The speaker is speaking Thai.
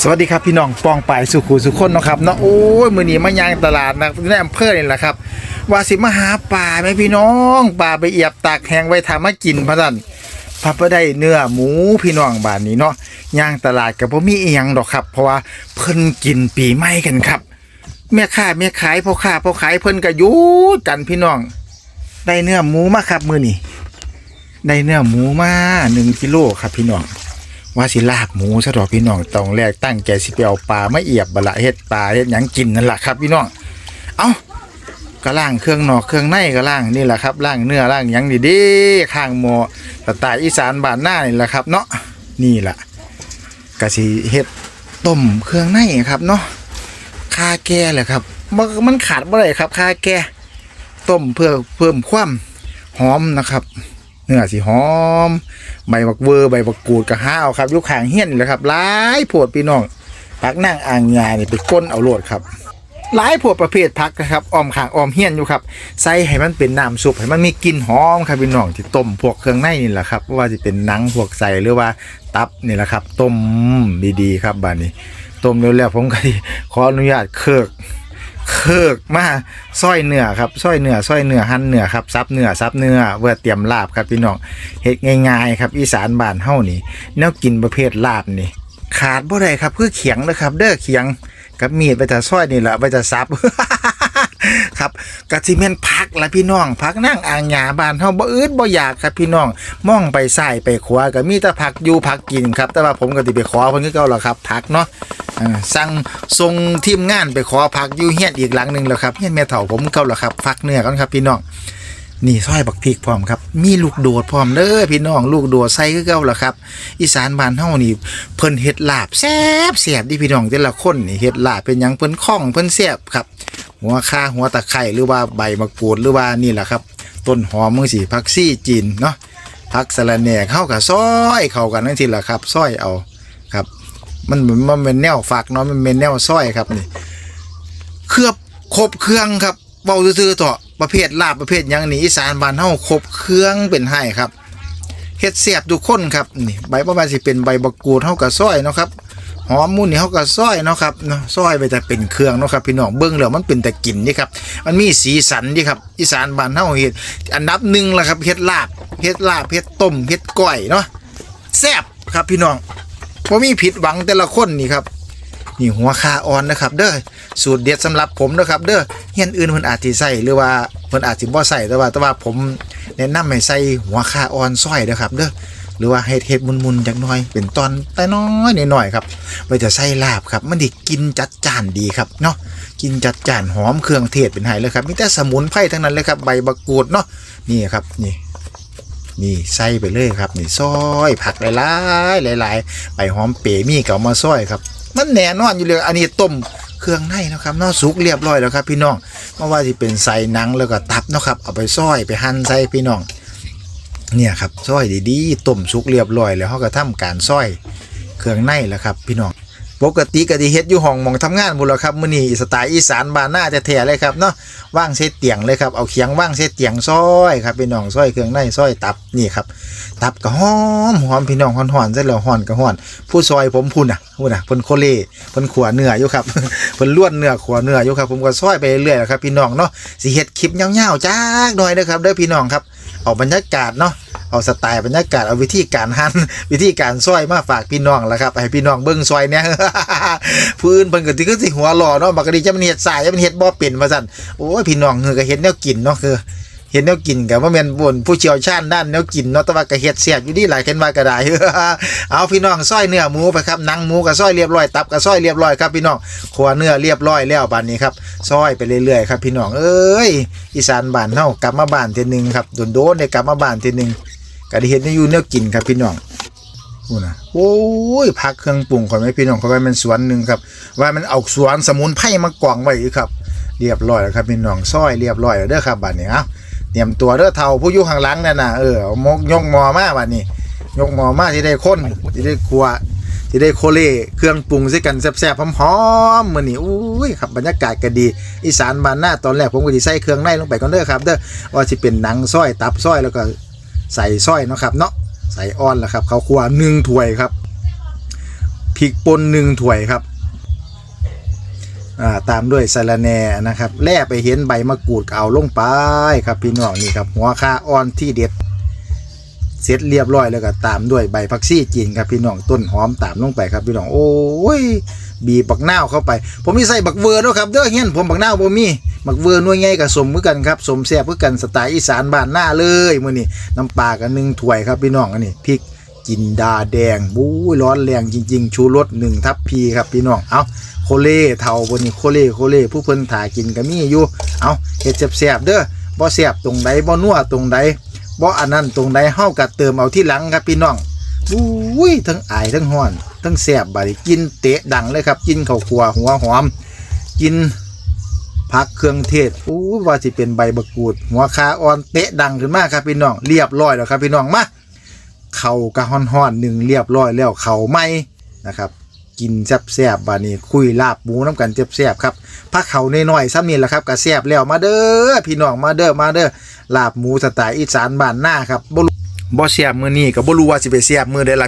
สวัสดีครับพี่น้องปองปายสุขุสุขคนเนาะครับเนาะโอ้ยมือนี้มาย่างตลาดนะในอำเภอนี่แหละครับว่าสิมาหาปลาไหมพี่น้องปลาไปเอียบตากแหงไว้ทำมากินพะนันพับไปได้เนื้อหมูพี่น้องบ้านนี้เนาะย่างตลาดกับพ่มีเอียังดอกครับ เพราะว่าเพิ่นกินปีใหม่กันครับแม่ค้าแม่ขายพ่อค้าพ่อขายเพิ่นก็ยู่กันพี่น้อง ได้เนื้อหมูมาครับมือนี้ได้เนื้อหมูมาหนึ่งกิโลครับพี่น้อง ว่าสิลาบหมูซะดอกพี่น้องต้องแรกตั้งใจสิไปเอาปลาไมาเอียบบะละเฮ็ดปลาเฮ็ดหยังกินนั่นแหละครับพี่น้อง เอาก็ล่างเครื่องนอกเครื่องในก็ล่างนี่แหละครับล่างเนื้อล่างหยังดีๆข้างหมอสไตล์อีสานบ้านหน้านี่แหละครับ เนาะนี่แหละก็สิเฮ็ดต้มเครื่องในครับเนาะคาแก่แหละครับมันมันขาดบ่อได้ครับคาแก่ต้มเพื่อเพิ่มความหอมนะครับ เนื้อสีหอม ใบบักเวอร์ใบบักกูดกระห้าเอาครับยุคขางเฮี้ยนนี่แหละครับหลายโพดพี่น้องพักนั่งอ่างยานี่ไปก้นเอาโลดครับหลายโพดประเภทพักนะครับออมขางออมเฮี้ยนอยู่ครับใส่ให้มันเป็นน้ำซุปให้มันมีกลิ่นหอมครับพี่น้องที่ต้มพวกเครื่องในนี่แหละครับว่าจะเป็นหนังพวกใส่หรือว่าตับนี่แหละครับ ต้มดีๆครับบ้านนี้ ต้มเร็วๆผมก็ขออนุญาตเคิก เคิกมาซอยเนื้อครับซอยเนื้อซอยเนื้อหั่นเนื้อครับซับเนื้อซับเนื้อเพื่อเตรียมลาบครับพี่น้องเฮ็ดง่ายๆครับ อีสานบ้านเฮานี่แนวกินประเภทลาบนี่ ขาดบ่ได้ครับคือเขียงนะครับ เด้อเขียงกับมีดไปแต่ซอยนี่แหละไปแต่ซับครับกะสิแม่นพักละพี่น้องพักนั่งอ่างหญ้าบานเฮาบ่อืดบ่อยากครับพี่น้องมองไปซ้ายไปขวาก็มีแต่ผักอยู่ผักกินครับ แต่ว่าผมก็สิไปขอเพิ่นคือเก่าล่ะครับผักเนาะ อ่าสั่งส่งทีมงานไปขอพักอยู่เฮียนอีกหลังหนึ่งแล้วครับเฮียนแม่เฒ่าผมเก่าแล้วครับฟักเนื้อกันครับพี่น้องนี่ซอยบักพริกพร้อมครับ มีลูกโดดพร้อมเด้อพี่น้องลูกโดดใส่คือเก่าแล้วครับ อีสานบ้านเฮานี่เพิ่นเฮ็ดลาบแซ่บแซ่บดิพี่น้องแต่ละคนนี่เฮ็ดลาบเป็นหยังเพิ่นคล่องเพิ่นแซ่บครับ หัวข่าหัวตะไคร้หรือว่าใบมะกรูดหรือว่านี่แหละครับ ต้นหอมมือสีผักซี่จีนเนาะผักสะระแหน่เข้ากับซอยเข้ากันนั่นทีละครับซอยเอา มันเหมือนมันเป็นแนวฝักเนาะมันเป็นแนวซอยครับนี่เคลือบครบเครื่องครับเบาซื่อๆต่อประเภทลาบประเภทยังนี่อีสานบ้านเฮาครบเครื่องเป็นให้ครับเฮ็ดเสียบทุกคนครับนี่ใบประมาณสิเป็นใบบกูดเฮากับซอยเนาะครับหอมมุ่นนี่เฮากับซอยเนาะครับเนาะซอยไปแต่เป็นเครื่องเนาะครับพี่น้องเบิ่งแล้วมันเป็นแต่กลิ่นนี่ครับมันมีสีสันนี่ครับอีสานบ้านเฮาเฮ็ดอันดับหนึ่งละครับเฮ็ดลาบเฮ็ดลาบเฮ็ดต้มเฮ็ดก้อยเนาะแซ่บครับพี่น้อง ผมมีผิดหวังแต่ละคนนี่ครับนี่หัวคาอ่อนนะครับ เด้อสูตรเด็ดสำหรับผมนะครับ เด้อเฮียนอื่นเพิ่นอาจสิใส่หรือว่าเพิ่นอาจสิบ่ใส่แต่ว่าแต่ว่าผมแนะนำให้ใส่หัวคาอ่อนซอยเด้อครับ เด้อหรือว่าเฮ็ดเฮ็ดมุนๆจักหน่อย เป็นตอนแต่น้อยหน่อยๆครับไว้จะใส่ลาบครับ มันดิกินจัดจ้านดีครับเนาะกินจัดจ้านหอมเครื่องเทศเป็นไห้เลยครับมีแต่สมุนไพรทั้งนั้นเลยครับใบมะกรูดเนาะนี่ครับนี่ นี่ใส่ไปเลยครับ นี่ซอยผักหลายๆหลายๆใบหอมเป๋มีเก่ามาซอยครับ มันแน่นอนอยู่เลยอันนี้ต้มเครื่องในนะครับนอกสุกเรียบร้อยแล้วครับ พี่น้องไม่ว่าจะเป็นใส่หนังแล้วก็ตับนะครับ เอาไปซอยไปหั่นใส่พี่น้อง เนี่ยครับซอยดีๆต้มสุกเรียบร้อยแล้วเขาก็ทำการซอยเครื่องในแล้วครับ พี่น้อง ปกติก็สิเฮ็ดอยู่ห้องมองทำงานบุแล้วครับมื้อนี้สไตล์อีสานบ้านหน้าแท้เลยครับเนาะว่างเส้เตียงเลยครับเอาเคียงว่างเส้เตียงซอยครับพี่น้องซอยเครื่องในซอยตับนี่ครับตับก็หอมหอมพี่น้องหอนหอนๆเสร็จแล้วหอนก็ห่อน ผู้ซอยผมพุ่นอะพุ่นอะเพิ่นโคเล่เพิ่นขวเนื้ออยู่ครับเพิ่นล้วนเนื้อขวเนื้ออยู่ครับผมก็ซอยไปเรื่อยๆครับพี่น้องเนาะสิเฮ็ดคลิปยาวๆจักหน่อยเด้อครับเด้อพี่น้องครับ เอาบรรยากาศเนาะเอาสไตล์บรรยากาศเอาวิธีการหั่นวิธีการซอยมาฝากพี่น้องแล้วครับให้พี่น้องเบิ้งซอยเนี่ยพื้นเพิ่นก็สิคือสิหัวหล่อเนาะบักดีจะมันเห็ดสายจะมันเห็ดบ่อเป็นมาสั่นโอ้ยพี่น้องเฮือก็เห็ดแนวกินเนาะคือ เห็นแนวกินกับว่าแม่นบนผู้เชี่ยวชาญด้านแนวกินเนาะแต่ว่าก็เฮ็ดเสียบอยู่ดีหลายเห็นว่าก็ได้เอาพี่น้องซอยเนื้อหมูไปครับหนังหมูก็ซอยเรียบร้อยตับก็ซอยเรียบร้อยครับพี่น้องขัวเนื้อเรียบร้อยแล้วบัดนี้ครับซอยไปเรื่อยๆครับพี่น้องเอ้ยอีสานบ้านเฮากลับมาบ้านเทื่อนึงครับโดนๆได้กลับมาบ้านเทื่อนึงก็ได้เห็นแนวอยู่แนวกินครับพี่น้องพูนะโอ้ยพักเครื่องปรุงก่อนไหมพี่น้องเขาไว้มันสวนหนึ่งครับ ว่ามันเอาสวนสมุนไพรมากองไว้อยู่ครับ เรียบร้อยแล้วครับพี่น้องซอยเรียบร้อยแล้วเด้อครับบัดนี้อ้า เตรียมตัวเด้อเท่าผู้อยู่ข้างหลังนั่นน่ะเออเอามกยกหมอมาบัดนี้ยกหมอมาที่ได้คนที่ได้ครัวที่ได้โคเล่เครื่องปรุงใส่กันแซ่บๆหอมๆมื้อนี้อุ้ยครับบรรยากาศก็ดี อีสานบ้านหน้าตอนแรกผมก็สิใส่เครื่องในลงไปก่อนเด้อครับเด้อว่าสิเป็นหนังซอยตับซอยแล้วก็ใส่ซอยเนาะครับเนาะใส่อ้อนแล้วครับเขาวคั่วหนึ่งถ้วยครับพพริกป่นหนึ่งถ้วยครับ อ่าตามด้วยสะระแหน่นะครับแล่ไปเห็นใบมะกรูดเอาลงไปครับพี่น้องนี่ครับหัวคาอ่อนที่เด็ดเสร็จเรียบร้อยแล้วก็ตามด้วยใบผักชีจีนครับพี่น้องต้นหอมตามลงไปครับพี่น้องโอ้ยบีบักนาวเข้าไป ผมมีใส่บักเวอร์ด้วยครับเด้อเฮียนผมบักนาวบ่มีบักเวอร์น่วยใหญ่กับสมคือกันครับสมแซ่บคือกันสไตล์อีสานบ้านหน้าเลยมื้อนี้น้ำปลากันหนึ่งถ้วยครับพี่น้องอันนี้พริก จินดาแดงบู้ยร้อนแรงจริง ๆ ชูรสหนึ่งทัพพีครับพี่น้องเอาโคเล่เทาบนนี้โคเล่โคเล่ผู้เพิ่นถ่ากินก็มีอยู่เอาเฮ็ดแซ่บๆเด้อบ่แซ่บตรงใดบ่นัวตรงใดบ่อันนั้นตรงใดเฮาก็เติมเอาที่หลังครับพี่น้องอุ้ยทั้งอายทั้งห้อน ทั้งแสบบาดกินเตะดังเลยครับ กินข้าวคั่วหัวหอม กินผักเครื่องเทศอู้ว่าสิเป็นใบมะกูด หัวคาอ่อนเตะดังขึ้นมากครับพี่น้องเรียบร้อยแล้วครับพี่น้องมา เขากะฮ้อนๆหนึ่งเรียบร้อยแล้วเขาไม่นะครับ กินแซ่บๆบานี้คุยลาบหมูน้ำกันแซ่บๆครับพักเขาน้อยๆซ้ำนี่แหละครับกะแซ่บแล้วมาเด้อพี่น้องมาเด้อมาเด้อลาบหมูสไตล์อีสานบ้านหน้าครับบ่รู้บ่เซียบมือนี้ก็บ่รู้ว่าสิไปเซียบมือใดล่ะ